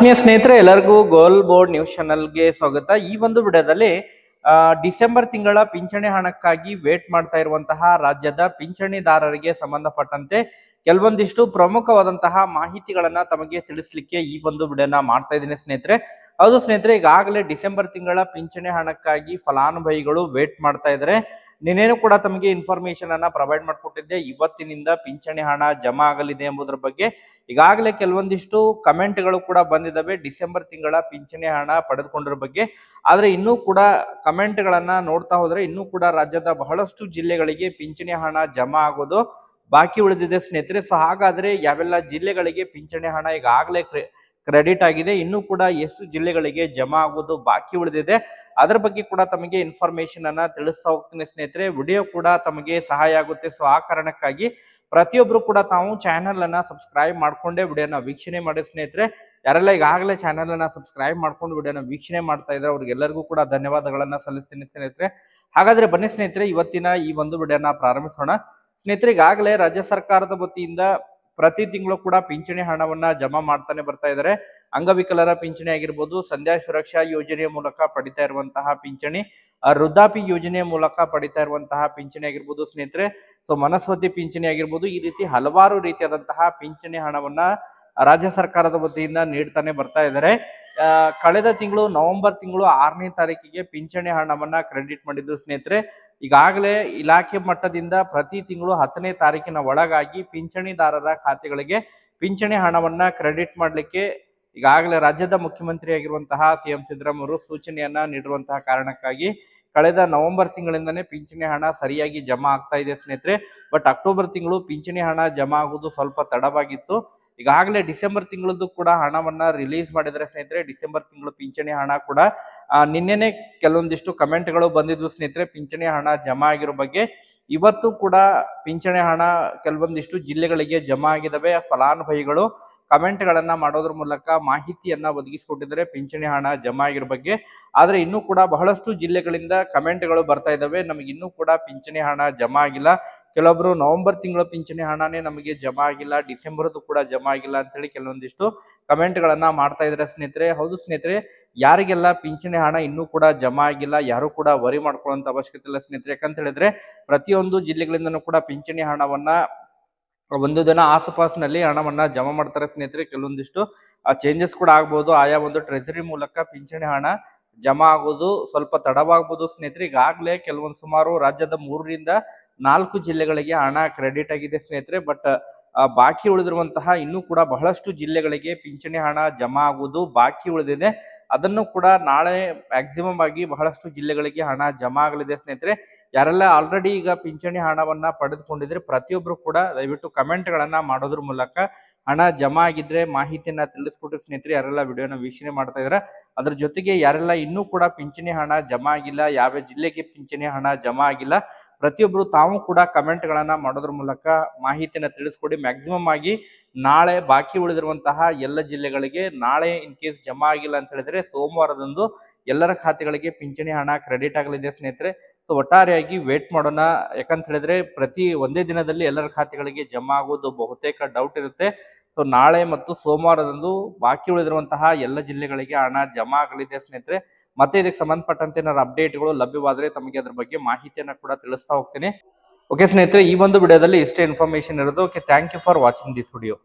ಆತ್ಮೀಯ ಸ್ನೇಹಿತರೆ, ಎಲ್ಲರಿಗೂ ಗೋಲ್ ಬೋರ್ಡ್ ನ್ಯೂಸ್ ಚಾನಲ್ಗೆ ಸ್ವಾಗತ. ಈ ಒಂದು ವಿಡಿಯೋದಲ್ಲಿ ಡಿಸೆಂಬರ್ ತಿಂಗಳ ಪಿಂಚಣಿ ಹಣಕ್ಕಾಗಿ ವೇಟ್ ಮಾಡ್ತಾ ಇರುವಂತಹ ರಾಜ್ಯದ ಪಿಂಚಣಿದಾರರಿಗೆ ಸಂಬಂಧಪಟ್ಟಂತೆ ಕೆಲವೊಂದಿಷ್ಟು ಪ್ರಮುಖವಾದಂತಹ ಮಾಹಿತಿಗಳನ್ನ ತಮಗೆ ತಿಳಿಸ್ಲಿಕ್ಕೆ ಈ ಒಂದು ವಿಡಿಯೋನ ಮಾಡ್ತಾ ಇದ್ದೀನಿ ಸ್ನೇಹಿತರೆ. ಹೌದು ಸ್ನೇಹಿತರೆ, ಈಗಾಗಲೇ ಡಿಸೆಂಬರ್ ತಿಂಗಳ ಪಿಂಚಣಿ ಹಣಕ್ಕಾಗಿ ಫಲಾನುಭವಿಗಳು ವೇಟ್ ಮಾಡ್ತಾ ಇದ್ದಾರೆ. ನಿನ್ನೇನು ಕೂಡ ತಮಗೆ ಇನ್ಫಾರ್ಮೇಶನ್ ಅನ್ನ ಪ್ರೊವೈಡ್ ಮಾಡಿಕೊಟ್ಟಿದ್ದೆ. ಇವತ್ತಿನಿಂದ ಪಿಂಚಣಿ ಹಣ ಜಮಾ ಆಗಲಿದೆ ಎಂಬುದರ ಬಗ್ಗೆ. ಈಗಾಗಲೇ ಕೆಲವೊಂದಿಷ್ಟು ಕಮೆಂಟ್ಗಳು ಕೂಡ ಬಂದಿದ್ದಾವೆ ಡಿಸೆಂಬರ್ ತಿಂಗಳ ಪಿಂಚಣಿ ಹಣ ಪಡೆದುಕೊಂಡಿರೋ ಬಗ್ಗೆ. ಆದರೆ ಇನ್ನೂ ಕೂಡ ಕಮೆಂಟ್ಗಳನ್ನ ನೋಡ್ತಾ ಹೋದ್ರೆ ಇನ್ನೂ ಕೂಡ ರಾಜ್ಯದ ಬಹಳಷ್ಟು ಜಿಲ್ಲೆಗಳಿಗೆ ಪಿಂಚಣಿ ಹಣ ಜಮಾ ಆಗೋದು ಬಾಕಿ ಉಳಿದಿದೆ ಸ್ನೇಹಿತರೆ. ಸೊ, ಹಾಗಾದ್ರೆ ಯಾವೆಲ್ಲ ಜಿಲ್ಲೆಗಳಿಗೆ ಪಿಂಚಣಿ ಹಣ ಈಗಾಗಲೇ ಕ್ರೆಡಿಟ್ ಆಗಿದೆ. ಇನ್ನೂ ಕೂಡ ಎಷ್ಟು ಜಿಲ್ಲೆಗಳಿಗೆ ಜಮಾ ಆಗೋದು ಬಾಕಿ ಉಳಿದಿದೆ. ಅದರ ಬಗ್ಗೆ ಕೂಡ ತಮಗೆ ಇನ್ಫಾರ್ಮೇಶನ್ ಅನ್ನ ತಿಳಿಸ್ತಾ ಹೋಗ್ತೀನಿ ಸ್ನೇಹಿತರೆ. ವಿಡಿಯೋ ಕೂಡ ತಮಗೆ ಸಹಾಯ ಆಗುತ್ತೆ. ಸೊ ಆ ಕಾರಣಕ್ಕಾಗಿ ಪ್ರತಿಯೊಬ್ರು ಕೂಡ ತಾವು ಚಾನೆಲ್ ಅನ್ನ ಸಬ್ಸ್ಕ್ರೈಬ್ ಮಾಡ್ಕೊಂಡೇ ವಿಡಿಯೋನ ವೀಕ್ಷಣೆ ಮಾಡಿ ಸ್ನೇಹಿತರೆ. ಯಾರೆಲ್ಲ ಈಗಾಗಲೇ ಚಾನೆಲ್ ಅನ್ನ ಸಬ್ಸ್ಕ್ರೈಬ್ ಮಾಡ್ಕೊಂಡು ವಿಡಿಯೋನ ವೀಕ್ಷಣೆ ಮಾಡ್ತಾ ಇದ್ರೆ ಅವ್ರಿಗೆಲ್ಲರಿಗೂ ಕೂಡ ಧನ್ಯವಾದಗಳನ್ನ ಸಲ್ಲಿಸ್ತೀನಿ ಸ್ನೇಹಿತರೆ. ಹಾಗಾದ್ರೆ ಬನ್ನಿ ಸ್ನೇಹಿತರೆ, ಇವತ್ತಿನ ಈ ಒಂದು ವಿಡಿಯೋನ ಪ್ರಾರಂಭಿಸೋಣ. ಸ್ನೇಹಿತರೆ, ಈಗಾಗಲೇ ರಾಜ್ಯ ಸರ್ಕಾರದ ವತಿಯಿಂದ ಪ್ರತಿ ತಿಂಗಳು ಕೂಡ ಪಿಂಚಣಿ ಹಣವನ್ನ ಜಮಾ ಮಾಡ್ತಾನೆ ಬರ್ತಾ ಇದ್ದಾರೆ ಅಂಗವಿಕಲರ ಪಿಂಚಣಿ ಆಗಿರ್ಬೋದು, ಸಂಧ್ಯಾ ಸುರಕ್ಷಾ ಯೋಜನೆಯ ಮೂಲಕ ಪಡಿತಾ ಇರುವಂತಹ ಪಿಂಚಣಿ ವೃದ್ಧಾಪಿ ಯೋಜನೆಯ ಮೂಲಕ ಪಡಿತಾ ಇರುವಂತಹ ಪಿಂಚಣಿ ಆಗಿರ್ಬೋದು ಸ್ನೇಹಿತರೆ. ಸೊ ಮನಸ್ವತಿ ಪಿಂಚಣಿ ಆಗಿರ್ಬೋದು, ಈ ರೀತಿ ಹಲವಾರು ರೀತಿಯಾದಂತಹ ಪಿಂಚಣಿ ಹಣವನ್ನ ರಾಜ್ಯ ಸರ್ಕಾರದ ವತಿಯಿಂದ ನೀಡ್ತಾನೆ ಬರ್ತಾ ಇದ್ದಾರೆ ಕಳೆದ ತಿಂಗಳು ನವೆಂಬರ್ ತಿಂಗಳು ಆರನೇ ತಾರೀಕಿಗೆ ಪಿಂಚಣಿ ಹಣವನ್ನ ಕ್ರೆಡಿಟ್ ಮಾಡಿದ್ರು ಸ್ನೇಹಿತರೆ. ಈಗಾಗಲೇ ಇಲಾಖೆ ಮಟ್ಟದಿಂದ ಪ್ರತಿ ತಿಂಗಳು ಹತ್ತನೇ ತಾರೀಕಿನ ಒಳಗಾಗಿ ಪಿಂಚಣಿದಾರರ ಖಾತೆಗಳಿಗೆ ಪಿಂಚಣಿ ಹಣವನ್ನ ಕ್ರೆಡಿಟ್ ಮಾಡಲಿಕ್ಕೆ ಈಗಾಗಲೇ ರಾಜ್ಯದ ಮುಖ್ಯಮಂತ್ರಿ ಆಗಿರುವಂತಹ ಸಿ ಎಂ ಸಿದ್ದರಾಮಯ್ಯ ಸೂಚನೆಯನ್ನ ನೀಡಿರುವಂತಹ ಕಾರಣಕ್ಕಾಗಿ ಕಳೆದ ನವೆಂಬರ್ ತಿಂಗಳಿಂದನೇ ಪಿಂಚಣಿ ಹಣ ಸರಿಯಾಗಿ ಜಮಾ ಆಗ್ತಾ ಇದೆ ಸ್ನೇಹಿತರೆ. ಬಟ್ ಅಕ್ಟೋಬರ್ ತಿಂಗಳು ಪಿಂಚಣಿ ಹಣ ಜಮಾ ಆಗುವುದು ಸ್ವಲ್ಪ ತಡವಾಗಿತ್ತು. ಈಗಾಗಲೇ ಡಿಸೆಂಬರ್ ತಿಂಗಳದ್ದು ಕೂಡ ಹಣವನ್ನ ರಿಲೀಸ್ ಮಾಡಿದರೆ ಸ್ನೇಹಿತರೆ. ಡಿಸೆಂಬರ್ ತಿಂಗಳು ಪಿಂಚಣಿ ಹಣ ಕೂಡ ನಿನ್ನೆನೆ ಕೆಲವೊಂದಿಷ್ಟು ಕಮೆಂಟ್ಗಳು ಬಂದಿದ್ವು ಸ್ನೇಹಿತರೆ. ಪಿಂಚಣಿ ಹಣ ಜಮಾ ಆಗಿರೋ ಬಗ್ಗೆ. ಇವತ್ತು ಕೂಡ ಪಿಂಚಣಿ ಹಣ ಕೆಲವೊಂದಿಷ್ಟು ಜಿಲ್ಲೆಗಳಿಗೆ ಜಮಾ ಆಗಿದ್ದಾವೆ. ಫಲಾನುಭವಿಗಳು ಕಮೆಂಟ್ ಗಳನ್ನ ಮಾಡೋದ್ರ ಮೂಲಕ ಮಾಹಿತಿಯನ್ನ ಒದಗಿಸಿಕೊಟ್ಟಿದ್ದಾರೆ. ಪಿಂಚಣಿ ಹಣ ಜಮಾ ಆಗಿರೋ ಬಗ್ಗೆ. ಆದ್ರೆ ಇನ್ನೂ ಕೂಡ ಬಹಳಷ್ಟು ಜಿಲ್ಲೆಗಳಿಂದ ಕಮೆಂಟ್ಗಳು ಬರ್ತಾ ಇದಾವೆ. ನಮಗೆ ಇನ್ನೂ ಕೂಡ ಪಿಂಚಣಿ ಹಣ ಜಮಾ ಆಗಿಲ್ಲ. ಕೆಲವೊಬ್ರು ನವೆಂಬರ್ ತಿಂಗಳ ಪಿಂಚಣಿ ಹಣನೇ ನಮಗೆ ಜಮಾ ಆಗಿಲ್ಲ. ಡಿಸೆಂಬರ್ದು ಕೂಡ ಜಮಾ ಆಗಿಲ್ಲ ಅಂತ ಹೇಳಿ ಕೆಲವೊಂದಿಷ್ಟು ಕಮೆಂಟ್ ಗಳನ್ನ ಮಾಡ್ತಾ ಇದ್ದಾರೆ ಸ್ನೇಹಿತರೆ. ಹೌದು ಸ್ನೇಹಿತರೆ, ಯಾರಿಗೆಲ್ಲ ಪಿಂಚಣಿ ಹಣ ಇನ್ನೂ ಕೂಡ ಜಮಾ ಆಗಿಲ್ಲ, ಯಾರು ಕೂಡ ವರಿ ಮಾಡ್ಕೊಳ್ಳುವಂತ ಅವಶ್ಯಕತೆ ಇಲ್ಲ ಸ್ನೇಹಿತರೆ. ಯಾಕಂತ ಹೇಳಿದ್ರೆ, ಪ್ರತಿಯೊಂದು ಜಿಲ್ಲೆಗಳಿಂದನೂ ಕೂಡ ಪಿಂಚಣಿ ಹಣವನ್ನ ಒಂದು ದಿನ ಆಸುಪಾಸಿನಲ್ಲಿ ಹಣವನ್ನ ಜಮಾ ಮಾಡ್ತಾರೆ ಸ್ನೇಹಿತರೆ. ಕೆಲವೊಂದಿಷ್ಟು ಚೇಂಜಸ್ ಕೂಡ ಆಗ್ಬೋದು. ಆಯಾ ಒಂದು ಟ್ರೆಜರಿ ಮೂಲಕ ಪಿಂಚಣಿ ಹಣ ಜಮಾ ಆಗೋದು ಸ್ವಲ್ಪ ತಡವಾಗಬಹುದು ಸ್ನೇಹಿತರೆ. ಈಗಾಗಲೇ ಕೆಲವೊಂದು ಸುಮಾರು ರಾಜ್ಯದ ಮೂರರಿಂದ ನಾಲ್ಕು ಜಿಲ್ಲೆಗಳಿಗೆ ಹಣ ಕ್ರೆಡಿಟ್ ಆಗಿದೆ ಸ್ನೇಹಿತರೆ. ಬಟ್ ಬಾಕಿ ಉಳಿದಿರುವಂತಹ ಇನ್ನೂ ಕೂಡ ಬಹಳಷ್ಟು ಜಿಲ್ಲೆಗಳಿಗೆ ಪಿಂಚಣಿ ಹಣ ಜಮಾ ಆಗುವುದು ಬಾಕಿ ಉಳಿದಿದೆ. ಅದನ್ನು ಕೂಡ ನಾಳೆ ಮ್ಯಾಕ್ಸಿಮಮ್ ಆಗಿ ಬಹಳಷ್ಟು ಜಿಲ್ಲೆಗಳಿಗೆ ಹಣ ಜಮಾ ಆಗಲಿದೆ ಸ್ನೇಹಿತರೆ. ಯಾರೆಲ್ಲ ಆಲ್ರೆಡಿ ಈಗ ಪಿಂಚಣಿ ಹಣವನ್ನ ಪಡೆದುಕೊಂಡಿದ್ರೆ ಪ್ರತಿಯೊಬ್ರು ಕೂಡ ದಯವಿಟ್ಟು ಕಮೆಂಟ್ ಗಳನ್ನ ಮಾಡೋದ್ರ ಮೂಲಕ ಹಣ ಜಮಾ ಆಗಿದ್ರೆ ಮಾಹಿತಿಯನ್ನ ತಿಳಿಸ್ಕೊಟ್ಟು ಸ್ನೇಹಿತರೆ, ಯಾರೆಲ್ಲ ವಿಡಿಯೋನ ವೀಕ್ಷಣೆ ಮಾಡ್ತಾ ಇದಾರೆ ಅದ್ರ ಜೊತೆಗೆ ಯಾರೆಲ್ಲ ಇನ್ನೂ ಕೂಡ ಪಿಂಚಣಿ ಹಣ ಜಮಾ ಆಗಿಲ್ಲ ಯಾವ ಜಿಲ್ಲೆಗೆ ಪಿಂಚಣಿ ಹಣ ಜಮಾ ಆಗಿಲ್ಲ ಪ್ರತಿಯೊಬ್ರು ತಾವು ಕೂಡ ಕಮೆಂಟ್ಗಳನ್ನು ಮಾಡೋದ್ರ ಮೂಲಕ ಮಾಹಿತಿನ ತಿಳಿಸ್ಕೊಡಿ. ಮ್ಯಾಕ್ಸಿಮಮ್ ಆಗಿ ನಾಳೆ ಬಾಕಿ ಉಳಿದಿರುವಂತಹ ಎಲ್ಲ ಜಿಲ್ಲೆಗಳಿಗೆ ನಾಳೆ ಇನ್ ಕೇಸ್ ಜಮಾ ಆಗಿಲ್ಲ ಅಂತ ಹೇಳಿದ್ರೆ ಸೋಮವಾರದಂದು ಎಲ್ಲರ ಖಾತೆಗಳಿಗೆ ಪಿಂಚಣಿ, ಹಣ, ಕ್ರೆಡಿಟ್ ಆಗಲಿದೆ ಸ್ನೇಹಿತರೆ. ಸೊ ಒಟ್ಟಾರೆಯಾಗಿ ವೇಟ್ ಮಾಡೋಣ. ಯಾಕಂತ ಹೇಳಿದ್ರೆ ಪ್ರತಿ ಒಂದೇ ದಿನದಲ್ಲಿ ಎಲ್ಲರ ಖಾತೆಗಳಿಗೆ ಜಮಾ ಆಗೋದು ಬಹುತೇಕ ಡೌಟ್ ಇರುತ್ತೆ. ಸೊ ನಾಳೆ ಮತ್ತು ಸೋಮವಾರದಂದು ಬಾಕಿ ಉಳಿದಿರುವಂತಹ ಎಲ್ಲ ಜಿಲ್ಲೆಗಳಿಗೆ ಹಣ ಜಮಾ ಆಗಲಿದೆ ಸ್ನೇಹಿತರೆ. ಮತ್ತೆ ಇದಕ್ಕೆ ಸಂಬಂಧಪಟ್ಟಂತೆ ಏನಾದ್ರು ಅಪ್ಡೇಟ್ಗಳು ಲಭ್ಯವಾದರೆ ತಮಗೆ ಅದ್ರ ಬಗ್ಗೆ ಮಾಹಿತಿಯನ್ನ ಕೂಡ ತಿಳಿಸ್ತಾ ಹೋಗ್ತೀನಿ. ಓಕೆ ಸ್ನೇಹಿತರೆ, ಈ ಒಂದು ವಿಡಿಯೋದಲ್ಲಿ ಇಷ್ಟೇ ಇನ್ಫಾರ್ಮೇಶನ್ ಇರೋದು. Okay thank you for watching this video